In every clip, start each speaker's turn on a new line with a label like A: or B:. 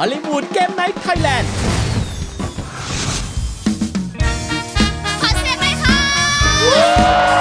A: ฮอลลีวูดเกมไนท์ไทยแลนด์
B: ขอเสียงหน่อยค่ะ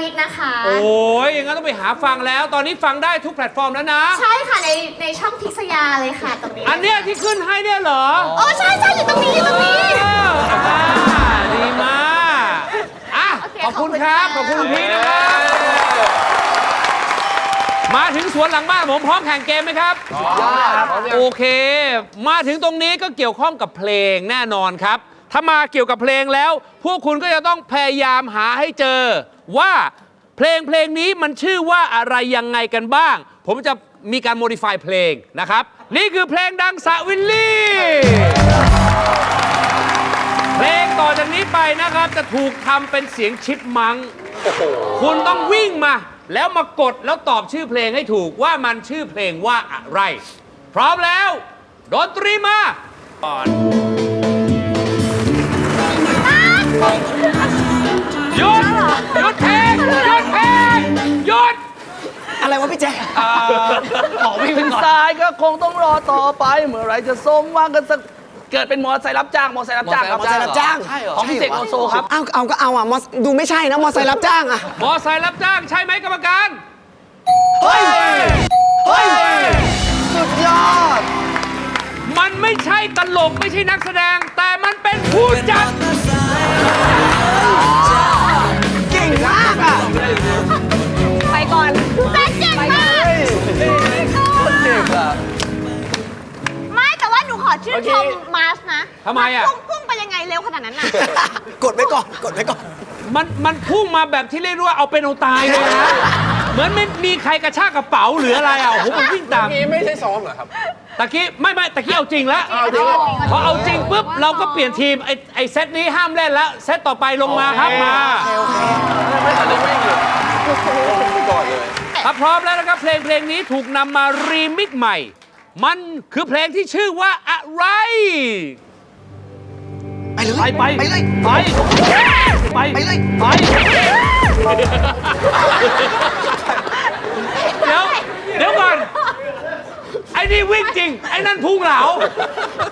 B: วิทนะคะ
C: โอ้ยอย่างนั้นต้องไปหาฟังแล้ว ตอนนี้ฟังได้ทุกแพลตฟอร์มแล้วนะ
B: ใช่ค่ะในในช่องพิกษยาเลยค่ะตรงนี้
C: อันเนี้ยที่ขึ้นให้เนี่ยเหรอ
B: โอ้ใช่ใช่อยู่ตรงนี้อยู่ตรงนี้
C: เอออ่าดีมากอะ
B: โอเค
C: ขอบคุณ
B: ขอบคุณ
C: ครับ
B: ค่ะ
C: ขอบคุณคุณพีคนะครับ มาถึงสวนหลังบ้านผมพร้อมแข่งเกมไหมครับโอเค มาถึงตรงนี้ก็เกี่ยวข้องกับเพลงแน่นอนครับ ถ้ามาเกี่ยวกับเพลงแล้ว พวกคุณก็จะต้องพยายามหาให้เจอ ว่าเพลงเพลงนี้มันชื่อว่าอะไรยังไงกันบ้าง ผมจะมีการโมดิฟายเพลงนะครับ นี่คือเพลงดังสะวิลลี่ เพลงต่อจากนี้ไปนะครับจะถูกทำเป็นเสียงชิปมัง คุณต้องวิ่งมา แล้วมากดแล้วตอบชื่อเพลงให้ถูกว่ามันชื่อเพลงว่าอะไร พร้อมแล้ว ดนตรีมาก่อน
D: อะไรวะพี่แจ๊ค
E: ขอวิ่งเป็นซ้ายก็คงต้องรอต่อไปเมื่อไหรจะสมหว่างกันสักเกิดเป็นมอเตอร์ไซค์รับจ้างมอเตอร์ไซค์รับจ้างครับ
D: มอเตอร์ไซค์รับจ้าง
E: ใช่เหรอของพิเศษโอโซครับ
D: เอาเอาก็เอาอะมอดูไม่ใช่นะมอไซค์รับจ้างอะ
C: มอไซค์รับจ้างใช่ไหมกรรมการ
D: เฮ้ยเฮ้ยสุดยอด
C: มันไม่ใช่ตลกไม่ใช่นักแสดง แต่มันเป็นผู้จัด
B: นูขอชื่นชมมาร์ชนะ
C: ทำไมอะ
B: พุ่งพุ่งไปยังไงเร็วขนาดนั้นน่ะ
D: กดไว้ก่อน กดไว้ก่อน
C: มันมันพุ่งมาแบบที่เรียกว่าเอาเป็นเอาตายเลยนะ เหมือนไม่มีใครกระชากกระเป๋าหรืออะไรอะโอ้โหมันวิ่งตาม
F: นี่ไม่ใช่ซ้อมเหรอครับ
C: ตะกี้ไม่ไม่ตะกี้เอาจริงแล้ว
F: เอาจริงเหรอ
C: พอเอาจริงปุ๊บเราก็เปลี่ยนทีมไอ้ไอ้เซตนี้ห้ามเล่นแล้ว เซตต่อไปลงมาครับมา
F: ไม่ทันได้วิ่งเลยลงไปก่อนเลย
C: ถ้าพร้อมแล้วนะครับเพลงเพลงนี้ถูกนำมารีมิกซ์ใหม่ มันคือเพลงที่ชื่อว่าอะไร
D: ไปเลย
E: ไปไป
D: ไปเลย
E: ไป ไป
D: ไปเลย
E: ไป
C: เดี๋ยวเดี๋ยวก่อน ไอ้นี่วิ่งจริง ไอ้นั่นพุ่งเหลา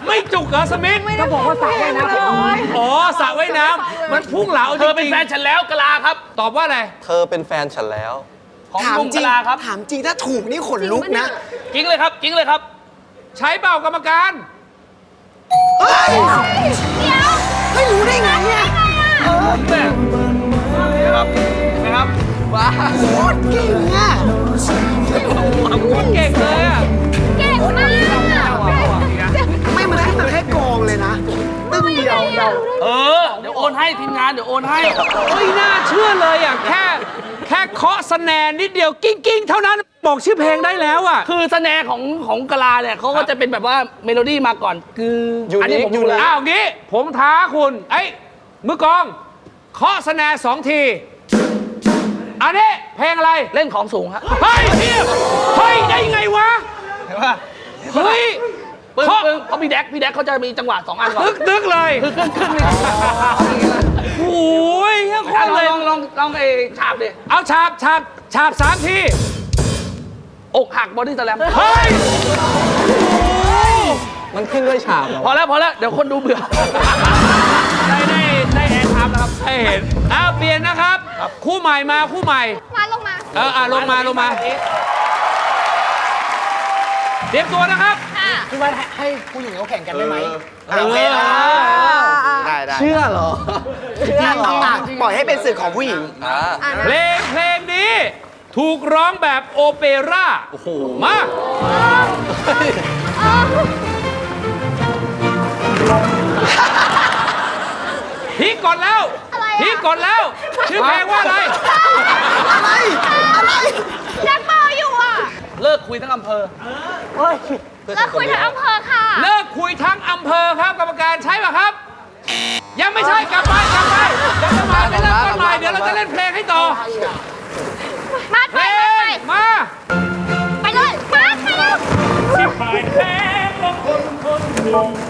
C: ไม่จุกเหรอสมิธก็บอกว่าสระว่ายน้ำอ๋อสระว่ายน้ำมันพุ่งเหลาจ
E: เธ
C: ริง
E: อเป็นแฟนฉันแล้วกะลาครับ
C: ตอบว่าอะไร
F: เธอเป็นแฟนฉันแล้ว
E: ของ
D: ถาม
E: ลุง
D: จริ
E: กะ
D: ง
E: ลาครับ
D: ถามจริงถ้าถูกนี่ขนลุกนะ
E: จริงเลยครับจริงเลยครับ
C: ใช้เปล่ากรรมการ
D: เฮ้ยเฮ้ยรู้ได้ไงเนี่ย
E: นะครับนะครับว้า
D: โคตรเก่งอะ
C: เก่งเลยอะ
B: เก่งมาก
D: เดียว
E: เออ เดี๋ยวโอนให้ทีมงานเดี๋ยวโอนให้
C: ไม่น่าเชื่อเลยอะแค่ แค่เคาะสแนนนิดเดียวกิ้งกิ้งๆเท่านั้นบอกชื่อเพลงได้แล้วอะ
E: คือสแนร์ของของกะลาเนี่ยเขาก็จะเป็นแบบว่าเมโลดี้มาก่อน คือ
F: ยูนิค
E: อันนี้ผม
F: ยู
E: ดู
F: นิค
E: แล้ว
C: อ้าวงี้ผมท้าคุณเอ้ยมือกลองเคาะสแนนสองที อันนี้เพลงอะไร
E: เล่นของสูงฮะ
C: เฮ้ยเทียบเฮ้ยได้ไงวะ
E: เห็นป่ะ
C: เฮ้ย
E: ราะพี่แดกพี่แดกเขาจะมีจังหวะสองอันก่อน
C: ตึกตึกเลย
E: คือครึ่งครึ่งนี่
C: โอ้ยโค
E: ล
C: ตรเลย
E: องลองลองไอ้ฉาบดิ
C: เอาฉาบฉาบฉาบสามที
E: อกหักบอดี้สแลม
C: เฮ้ย
F: มันขึ้นด้วยฉาบเหรอ
E: พอแล้วพอแล้วเดี๋ยวคนดูเบื่อ
C: ได้ได้ได้แอร์ไทม์นะครับให้เห็นอ้าวเปลี่ยนนะครับ คู่ใหม่มาคู่ใหม่
B: มาลงมา
C: เอออะลงมาลงมา เตรียมตัวนะครับ
B: ค่ะ
D: พี่ว่าให้ผู้หญิงเขาแข่งกันได้ไหมได้ได้เชื่อเหรอจริงจริงอปล่อยให้เป็นสื่อของผู้หญิง
C: เพลงเพลงนี้ ถูกร้องแบบโอเปร่าโอ้โหมา
B: พีก่อนแล้ว พี
C: ก่อนแล้ว ชื่อเพลงว่าอะไร
B: อะไร อะไร แจ็คเมาอยู่อะ
E: เลิกคุยทั้งอำเภอ โอ้ย
B: แล้วคุยทั้งอำเภอค่ะ
C: เลิกคุยทั้งอำเภอครับกรรมการใช่ป่ะครับ ยังไม่ใช่กลับไปกลับไปเดี๋ยวจะมาไปเริ่มต้นใหม่เดี๋ยวเราจะเล่นเพลงให้ต่อ
B: มา
C: เพ
B: ไป
C: ล
B: ไป
C: งมา
B: ไปเลยมาไปเลย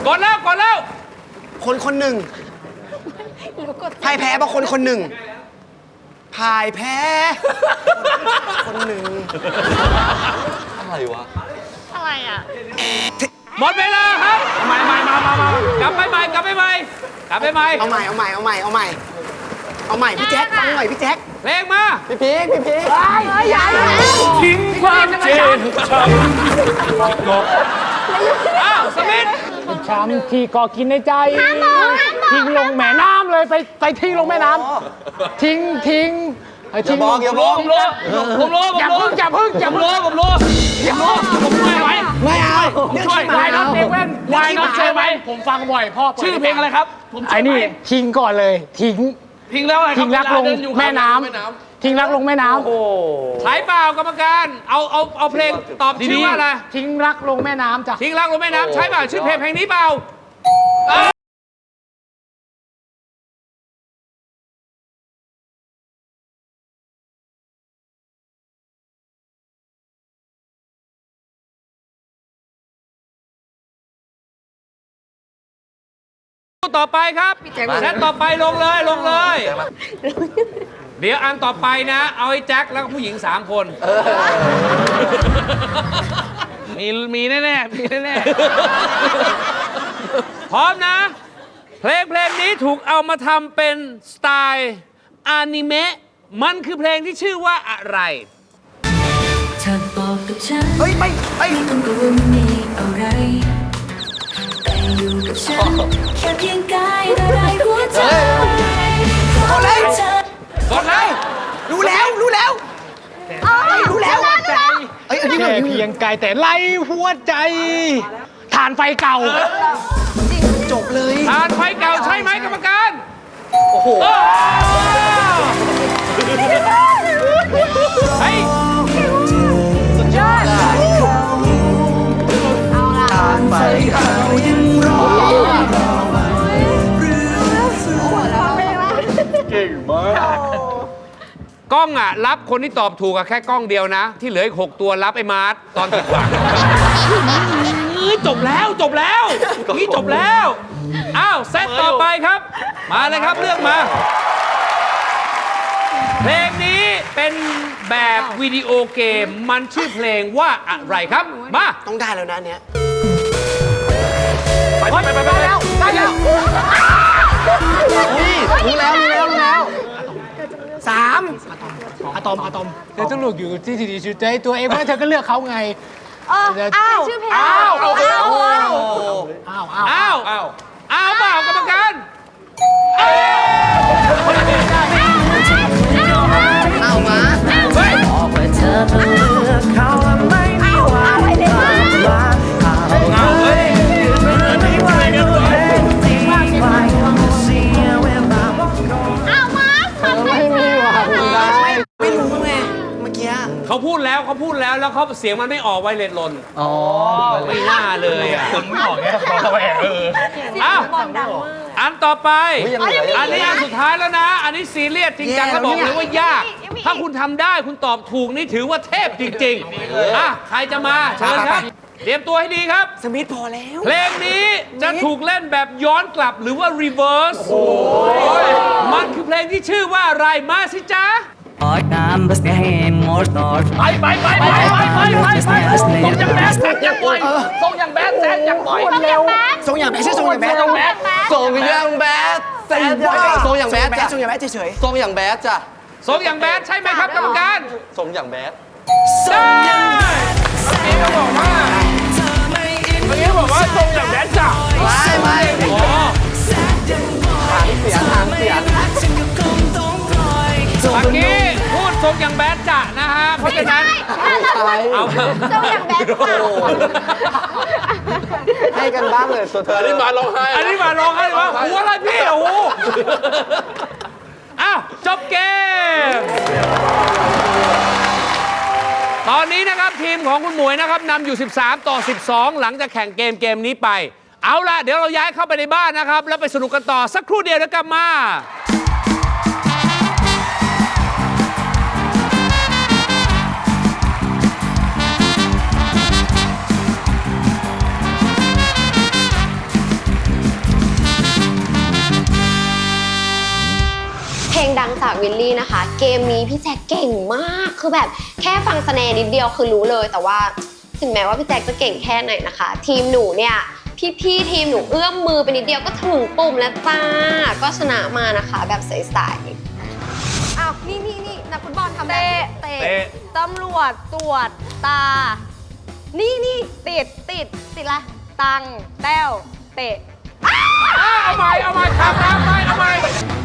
C: กดแล้วกดแล้ว
D: คนคนหนึ่งพ่ายแพ้เพราะคนคนหนึ่งพ่ายแพ้ คนหนึ่ง
B: อะไร อะ
C: หมดเวลาครับมาใหม่มามามากลับไปใหม่กลับไปใหม่กลับไปใหม่
D: เอาใหม่เอาใหม่เอาใหม่เอาใหม่เอาใหม่พี่แจ็คฟังหน่อยพี่แจ็ค
C: เพลงมา
D: พี่พีคพี่พีค
C: ทิ้งความเจ็บอ้าวสมิธ
G: ช้ำที่ก่อกินในใจทิ้งลงแม่น้ำเลยไปไปทิ้งลงแม่น้ำทิ้งทิ้ง ไอ้ทิ้งลง
E: ผมรู้ผมรู้ผมรู้ผม
G: อย่า
E: รู้
G: พึ่งอย่าพึ่งอย่า
E: ผม
G: พึ่ง
E: รู้ผมรู้ผมรู้ผมช่วยไหม
D: ไม่เอาเรื่อง
E: ช่วย
D: ขี้ห
G: วาย
D: มา
G: น็อตเด็กแว่นวายน็อต
E: ช่
G: ใช่
E: วย
G: ไห
E: ไห
G: ม
E: ม
G: ผมฟังบ่อยพ่อเปิด
E: ชื่อเพลงอะไรครับผมช่วย
G: ไอ้นี่
E: หม
G: ทิ้งก่อนเลยทิ้ง
E: ทิ้งแล้วอะไรครับ
G: ทิ้งรักลง
E: เวาเดินอยู่
G: แม่น้
E: ครับำ
G: ทิ้งรักลงแม่น้ำ
C: ใช้เปล่ากรรมการเอาเอาเอาเพลงตอบชื่อว่าอะไร
G: ทิ้งรักลงแม่น้ำจ้ะ
C: ทิ้งรักลงแม่น้ำใช้เปล่าชื่อเพลงเพลงนี้เปล่า ต่อไปครับแซตต่อไปลงเลยลงเลย เดี๋ยวอันต่อไปนะ เอาไอ้แจ็คแล้วก็ผู้หญิง 3 คน
E: มีมีแน่ๆมีแน่
C: พร้อมนะ เพลงเพลงนี้ถูกเอามาทำเป็นสไตล์อนิเมะมันคือเพลงที่ชื่อว่าอะไร
H: เธอบอกกับฉัน
D: เฮ้ย ไม่เฮ้ย
H: ต้องกลัวมีอะไร แต่อยู่กับฉัน แค่เพียงกายละลายหัวใจ
D: กดเลย
H: เธอก
C: ดแล้ว
D: รู้แล้วรู้แล้ว
B: เอ้ย
D: รู้แล้วเอ้ยอันนี้
G: แค่เพียงกายแต่ไล่หัวใจฐานไฟเก่า
D: จบเลย
C: ทานไฟเก่าใช่ไหมกรรมการ
D: โอ้โห
C: ล้องอะ รับคนที่ตอบถูกอะแค่กล้องเดียวนะ ที่เหลืออีกหกตัวรับไอ้มาร์ทตอนผิดหวังเอ้ยจบแล้วจบแล้วนี่จบแล้วอ้าวเซตต่อไปครับ มาเลยครับเลือกมา เพลงนี้เป็นแบบวิดีโอเกมมันชื่อเพลงว่าอะไรครับมา
D: ต้องได้แล้วนะอันเนี้ย
C: ไปไปไปไปแล้ว
D: ได้แล้วนี่รู้แล้วรู้แล้วรู้แล้ว สาม
G: อะตอมอะตอมเธอต้องหลุดอยู่ที่ที่ดีชุดใจตัวเองเพราะเธอก็เลือกเขาไง
B: เอออ้าวชื่อเพลง
C: อ้าว
B: อ้าว อ้าว
G: อ้าวอ้าว
C: อ้าวอ้าวอ้าวเปล่ากรรมการ
D: เอา
C: เขา
B: เสี
C: ยงมันไม่ออกไวเลสลนอ๋อไม่น่าเลยอะ
G: ไม่ออกแค่ขอระแวงเออ
C: อ้าวอันต่อไป อันนี้อันสุดท้ายแล้วนะ อันนี้ซีเรียสจริงจังแล้วบอกเลยว่ายาก ถ้าคุณทำได้คุณตอบถูกนี่ถือว่าเทพจริงๆอะใครจะมาเชิญครับเตรียมตัวให้ดีครับ
D: สมิธพอแล้ว
C: เพลงนี้จะถูกเล่นแบบย้อนกลับหรือว่า reverse มันคือเพลงที่ชื่อว่าอะไรมาสิจ๊ะ
H: Namn bestäm och snart
E: ๆไปไปไปไปไปไปไปไปส่งอย่างแบดแซดอย่างบ่อยส่งอย่างแบดแซดอย่างบ่อย
B: ต้องอย่างแบด
D: ทรงอย่างแบดชื่อทรงอย่างแบด
E: ส่งแบด
I: ส่งอย่างแบดแซดจ้ะส่งอย่างแบดจ้ะ
D: ทรงอย่างแบดเฉย
I: ส่งอย่างแบดจ้ะ
C: ทรงอย่างแบดใช่ไหมครับกรรมการ
I: ส่งอย่างแบด
C: ได้เมื่อกี้เขาบอกว่าเมื่อกี้เขาบอกว่าทรงอย่างแบด รงอย่างแบดจ้ะนะฮะเพราะฉะนั้น เอาเถอะ
B: ต้องอย่างแบดค่ะ
I: ให้กันบ้างเลยตัวเธอ
C: อันนี้มาร้องไห้อันนี้มาร้องไห้ว่าหัวอะไรพี่โอ้โหอะจบเกม ตอนนี้นะครับทีมของคุณหมวยนะครับนำอยู่ 13 ต่อ 12 หลังจากแข่งเกมเกมนี้ไป เอาล่ะ เดี๋ยวเราย้ายเข้าไปในบ้านนะครับ แล้วไปสนุกกันต่อสักครู่เดียวเดี๋ยวกลับมา
J: วิลลี่นะคะ เกมนี้พี่แจ็คเก่งมากคือแบบแค่ฟังสแนนิดเดียวคือรู้เลย แต่ว่าถึงแม้ว่าพี่แจ็คจะเก่งแค่ไหนนะคะ ทีมหนูเนี่ยพี่พี่ทีมหนูเอื้อมมือไปนิดเดียวก็ถึงปุ่มแล้วจ้าก็ชนะมานะคะ แบบใสๆอ้าวนี่นี่นี่นักฟุตบอลทำได้เตะ
C: เตะ
J: ตำรวจตรวจตา นี่นี่ติดติดติดละตังแต้วเตะ
K: เ
C: อาใหม่เอาใหม่ครับครับไปเอาใหม่